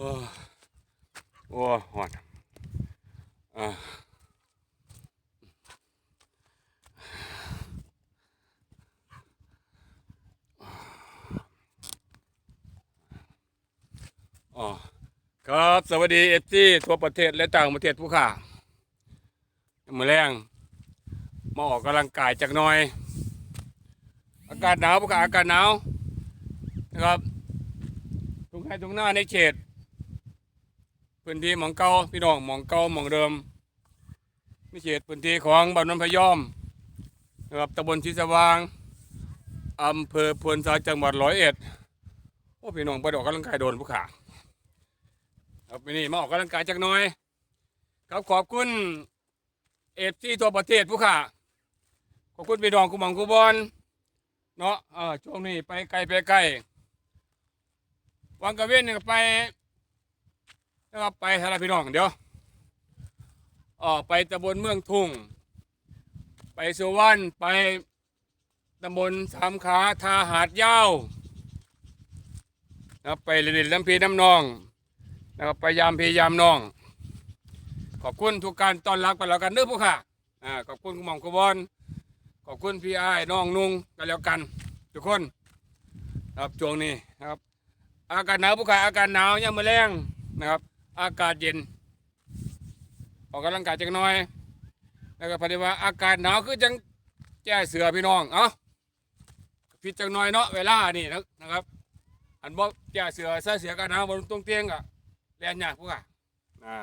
ออโอ้หอนอ่าอ๋อครับ สวัสดีเอฟซีทั่วประเทศและต่างประเทศผู้ข่ามือแรงมาออกกำลังกายจากน่อย อากาศหนาวผู้ข่าอากาศหนาวนะครับทุ่งไร่ทุ่งนาในเขต พื้นที่หมองเก่าพี่น้องหมองเก่าหมองเดิมม่เขตพื้นที่ของบ้านนนพยอมนะครับตำบลชีสวางอำเภอพวนทราจังหวัดร้อยเอ็ดโอ้พี่น้องไปออกกำลังกายโดนผู้ขาครับวันนี้มาออกกำลังกายจักหน่อย ครับขอบคุณเอฟซีตัวประเทศผู้ขาขอบคุณพี่น้องกุหมองกุบอลเนาะเออช่วงนี้ไปไกลไปไกลวังกระเว้นนี่ก็ไป นะครับไปทาราพี่น้องเดี๋ยวออกไปตำบลเมืองทุ่ง ไปสุวรรณไปตำบลสามขาทาหาดยาวนะครับไปเล่นลำพีน้ำนองนะครับไปยามพียามน้อง ขอบคุณทุกการต้อนรับกันแล้วกันเด้อพวกค่ะอ่าขอบคุณคุณหม่อมคุณบอลขอบคุณพี่ไอ้ายน้องนุ่งกันแล้วกัน ทุกคนครับช่วงนี้นะครับ อากาศหนาวพวกค่ะอากาศหนาวยังมือแรงนะครับ อากาศเย็น ออกกำลังกายจังน้อย แล้วก็พอดีว่าอากาศหนาวคือจังแจ้เสือพี่น้องเอ้าพิดจังน้อยเนาะเวลานี่นะนะครับ อันบอกแจ้เสือใส่เสือกันหนาวบนตรงเตียงอะแลนยากพวกอะอ่า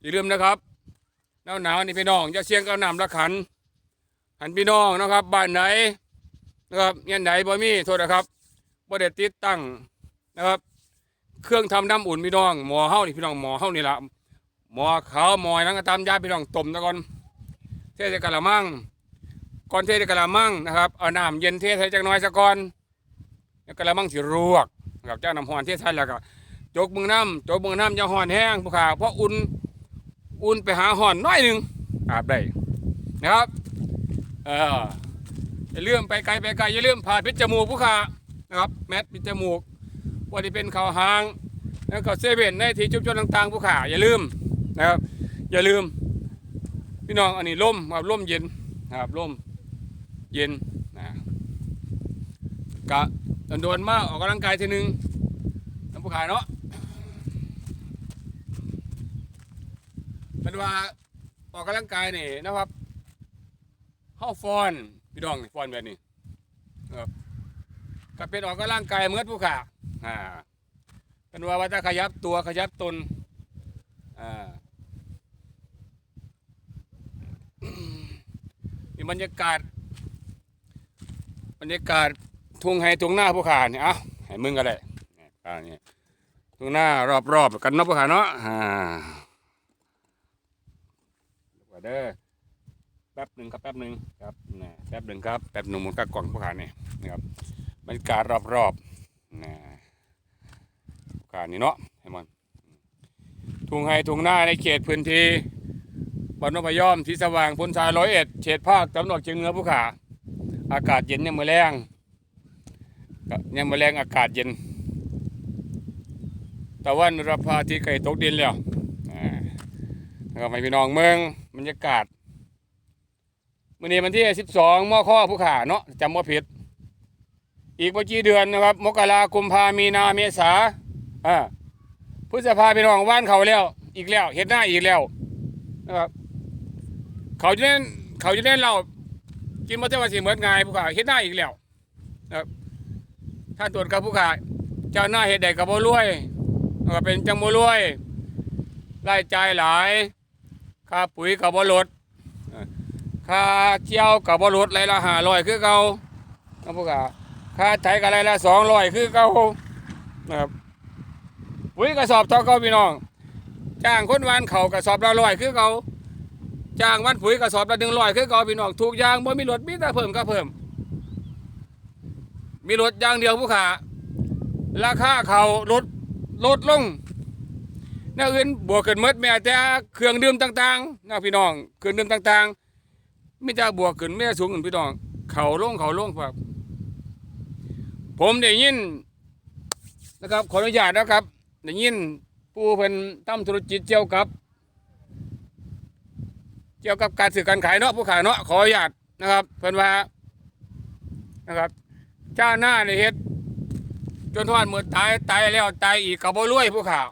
อย่าลืมนะครับหนาวหนาวนี่พี่น้องจะเชียงกับน้ำละขัน หันพี่น้องนะครับบ้านไหนนะครับเงี้ยไหนบ่มีโทษนะครับบ่ได้ติดตั้ง นะครับ เครื่องทำน้ำอุ่นพี่น้องหมอเฮ้านี่พี่น้องหมอเฮ้านี่ละหมอขาวหมอนั่งก็ตามยาพี่น้องต้มตะก่อนเทใส่กะละมังก่อนเทใส่กะละมังนะครับเอาน้ำเย็นเทใส่จักหน่อยซะก่อนกะละมังสิรวกนะครับเจ้าน้ำร้อนเทใส่แล้วก็จกมือน้ำจกมือน้ำย่าร้อนแห้งผู้ขาเพราะอุ่นอุ่นไปหาร้อนน้อยหนึ่งอาบได้นะครับเอออย่าลืมไปไกลไปไกลอย่าลืมผ่าพิษจมูกผู้ขานะครับแมสปิจมูก ว่าที่เป็นข่าวหางแล้วก็เซเว่นในที่ชุมชนต่างๆผู้ขาอย่าลืมนะครับอย่าลืม พี่น้องอันนี้ร่มครับร่มเย็นครับร่มเย็นนะกะโดนมากออกกำลังกายทีนึงน้ำผู้ขาเนาะเป็นว่าออกกำลังกายนี่นะครับเข้าฟอนพี่น้องฟอนแบบนี้ก็เป็นออกกำลังกายเหมือนผู้ขา อ่าเป็นว่าว่าจะขยับตัวขยับตนอ่ามีบรรยากาศ บรรยากาศทุ่งไฮทุ่งหน้าผู้ขาเนี่ยเอ้าให้มึงก็ได้เนี่ยอ่านี่ทุ่งหน้ารอบๆกันเนาะผู้ขาเนาะอ่าเดี๋ยวเด้อแป๊บหนึ่งครับแป๊บหนึ่งครับนะแป๊บหนึ่งครับแป๊บหนึ่งมันก็กล่องผู้ขาเนี่ยนะครับบรรยากาศรอบๆนะ การนี้เนาะให้มันทุ่งไฮทุ่งนาในเขตพื้นที่บ้านนพยอมที่สว่างพ้นชายร้อยเอ็ดเขตภาคตะวันออกเฉียงเหนือผู้ขาอากาศเย็นยังมือแรงยังมือแรงอากาศเย็นตะวันรับพาที่ไก่ตกดินแล้วอ่านะครับพี่น้องเมืองบรรยากาศมื่อนี้วันที่สิบสองมอข้อผู้ขาเนาะจำว่าผิด อีกไม่กี่เดือนนะครับ มกรากุมภามีนาเมษา อ่าพฤษภาพี่น้องว่านเขาแล้ว อีกแล้วเห็นหน้าอีกแล้วนะครับเขาจะเล่นเขาจะเล่นเรากินมาเท่าวันสิเหมือนไงผู้ขาเห็นหน้าอีกแล้วนะครับถ้าตรวจกับผู้ขาเจ้าหน้าเหตุใดกับบ่รวยนะครับเป็นจังบ่รวยรายจ่ายหลายค่าปุ๋ยกับบ่ลดค่าเจียวกับบ่ลดไรละห้าร้อยคือเก่านะผู้ขาค่าไถกันอะไรละสองร้อยคือเก่านะครับ ปุ๋ยกระสอบเท่าเก่าพี่น้องจ้างคนวานเขากระสอบละร้อยคือเก่าจ้างวันปุ๋ยกระสอบละหนึ่งร้อยคือเก่าพี่น้องถูกยางบ่มีรถมีแต่เพิ่มก็เพิ่ม มีรถอย่างเดียวผู้ขาราคาเขาลดลดลงแนวอื่นบวกขึ้นหมดแม้แต่เครื่องดื่มต่างๆนะพี่น้องเครื่องดื่มต่างๆไมแต่จะบวกขึ้นไม่ได้สูงขึ้นพี่น้อง เขาลงเขาลงครับ ผมได้ยินนะครับขออนุญาตนะครับ ได้ยินผู้เพิ่นทำธุรกิจเกี่ยวกับ เกี่ยวกับการสื่อการขายเนาะผู้ขายเนาะขออนุญาตนะครับเพิ่นว่านะครับเจ้าหน้าในเฮ็ดจนทอดมือตายตายแล้วตายอีกกับบ่รวยผู้ข่าว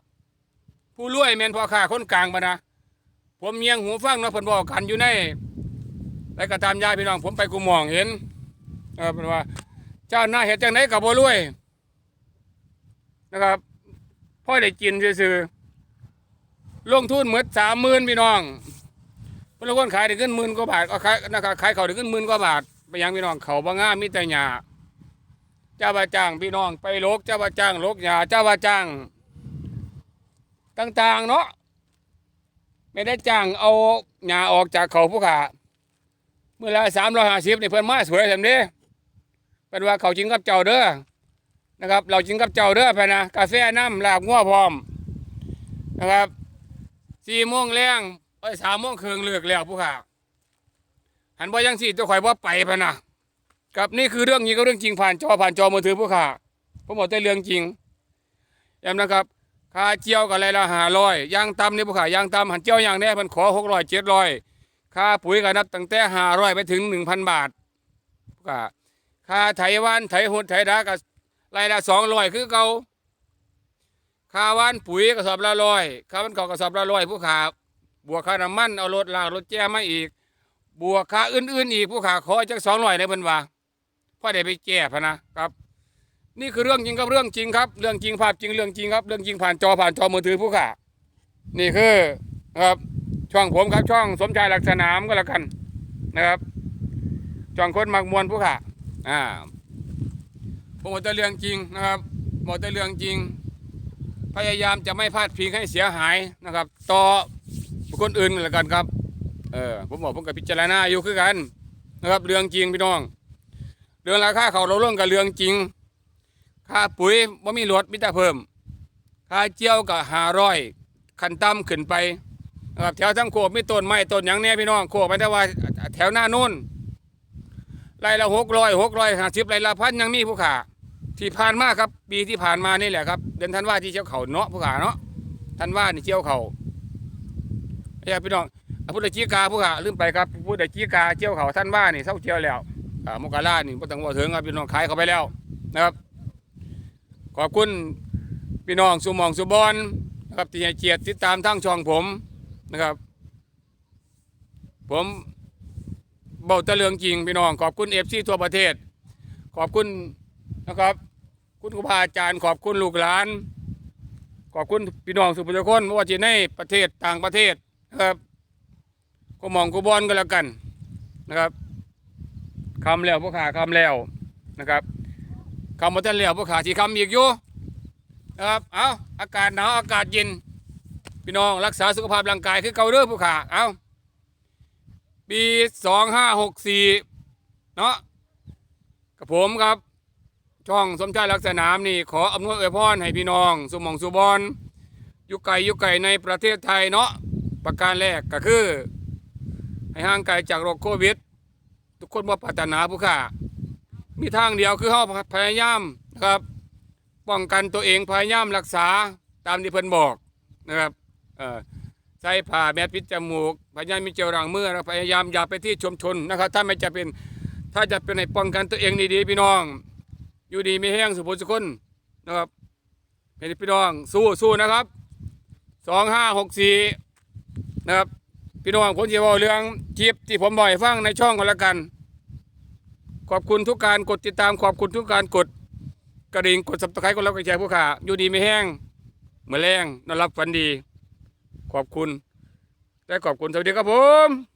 ผู้รวยแม่นพ่อค้าคนกลางปะนะผมเมียงหูฟังเนาะเพิ่นบอกกันอยู่ในรายการตามยาพี่น้องผมไปกูมองเห็นเออเพิ่นว่าเจ้าหน้าเฮ็ดจังไดกับบ่รวยนะครับ พ่อได้กินซื่อๆลงทุนหมด30,000พี่น้องเพิ่นละคนขายได้เงินหมื่นกว่าบาทก็ขายนะครับขายเขาได้เงินหมื่นกว่าบาทไปยังพี่น้องเขาบ่งามมีแต่หญ้าเจ้าว่าจ้างพี่น้องไปโลกเจ้าว่าจ้างโลกหญ้าเจ้าว่าจ้าง ต่างๆเนาะไม่ได้จ้างเอาหญ้าออกจากเขาผู้ขาเมื่อละ350นี่เพิ่นมาสวยซั่นเด้เพิ่นว่าเขาจริงกับเจ้าเด้อ นะครับ เราจิงกับเจ้าเด้อพะนะกาแฟน้ำลาบงัวพร้อมนะครับ4โมงแรงไอ้สามโมงครึ่งเลิกแล้วผู้ข่าหันบ่ยังสี่ตัวข่อยว่าไปพะนะกับนี่คือเรื่องจริงก็เรื่องจริงผ่านจอผ่านจอมือถือผู้ข่าผมบอกแต่เรื่องจริงย้ำนะครับค่าเจียวกับอะไรละหาร้อยยางตำนี่ผู้ข่ายางตำหันเจียวอย่างแน่มันขอหกร้อยเจ็ดร้อยค่าปุ๋ยก็นับตั้งแต่หาร้อยไปถึงหนึ่งพันบาทผู้ข่าค่าไถวานไถหุดไถดากับ รายละสองร้อยคือเก่าค่าวานปุ๋ยกระสอบละร้อยค่ามันเกากระสอบละร้อยผู้ขาบวกค่าน้ำมันเอารถลากรถแจ้มาอีก บวกค่าอื่นๆ อีกผู้ขาขอจักสองร้อยในเพิ่นว่าพ่อได้ไปแก้พะนะครับ นี่คือเรื่องจริงครับเรื่องจริงครับ เรื่องจริงภาพจริงเรื่องจริงครับ เรื่องจริงผ่านจอผ่านจอมือถือผู้ขานี่คือครับช่องผมครับช่องสมชายหลักสนามก็แล้วกันนะครับช่องคนมักมวลผู้ขาอ่า บอกแต่เรื่องจริงนะครับบอกแต่เรื่องจริง พยายามจะไม่พลาดพิงให้เสียหายนะครับ ต่อบุคคลอื่นกันละกันครับเออผมบอกผมกับพิจารณาอยู่คือกันนะครับ เรื่องจริงพี่น้อง เรื่องราคาเขาเราเรื่องกับเรื่องจริง ค่าปุ๋ยว่ามีลดมิตรเพิ่ม ค่าเจียวกับหาร้อยขันต่ำขึ้นไปนะครับแถวทั้งโคกมีต้นไม้ต้นหยังเนี่ยพี่น้องโคกไปแต่ว่าแถวหน้านู่นไรละหกร้อยหกร้อยห้าสิบไรละพันยังมีผู้ขา ที่ผ่านมาครับ ปีที่ผ่านมานี่แหละครับ เดือนธันวาที่เจียวเขาเนาะผู้ขาเนาะธันวานี่เจียวเขาเอ้ยพี่น้องพุทธจีกาผู้ขาลืมไปครับพุทธจีกาเจียวเขาท่านว่านี่เศร้าเจียวแล้วอ่ามกรานี่บ่ต้องว่าถึงครับพี่น้องขายเขาไปแล้วนะครับ ขอบคุณพี่น้องสุหมองสุบอนนะครับที่ให้เกียรติติดตามทางช่องผมนะครับ ผมเบาตะเลืองจริงพี่น้องขอบคุณเอฟซีทั่วประเทศ ขอบคุณนะครับ คุณครูบาอาจารย์ขอบคุณลูกหลาน ขอบคุณพี่น้องสุภาพคนไม่ว่าจะในประเทศต่างประเทศนะครับก็มองกูบอลก็แล้วกันนะครับคำแล้วพวกขาคำแล้วนะครับคำมาทันแล้วพวกขาที่คำอีกอยู่นะครับเอาอากาศหนาวอากาศเย็นพี่น้องรักษาสุขภาพร่างกายคือเกาเด้อพวกขาเอาปีสองห้าหกสี่เนาะกับผมครับ ช่องสมชายลักษณามนี่ขออำนวยอวยพรให้พี่น้องสุมองสุบอนอยู่ไกลอยู่ไกลในประเทศไทยเนาะประการแรกก็คือ ให้ห่างไกลจากโรคโควิด ทุกคนบ่ปรารถนาผู้ค่ามีทางเดียวคือเฮาพยายามนะครับ ป้องกันตัวเองพยายามรักษาตามที่เพิ่นบอกนะครับใส่ผ้าแมสปิดจมูกพยายามมีเจลล้างมือพยายามอย่าไปที่ชุมชนนะครับ ถ้าไม่จะเป็นถ้าจะเป็นให้ป้องกันตัวเองดีๆพี่น้อง อยู่ดีมีแห้งสุภสุคนนะครับเป็นพี่น้องสู้สู้นะครับสองห้าหกสี่นะครับพี่น้องผมจะบอกเรื่องคลิปที่ผมบ่อยฟังในช่องก็แล้วกัน ขอบคุณทุกการกดติดตามขอบคุณทุกการกดกระดิ่งกดสับตะไคร้กดแล้วก็แชร์ผู้ข่าอยู่ดีไม่แห้งเมื่อแรงนอนรับฝันดี ขอบคุณและขอบคุณสวัสดีครับผม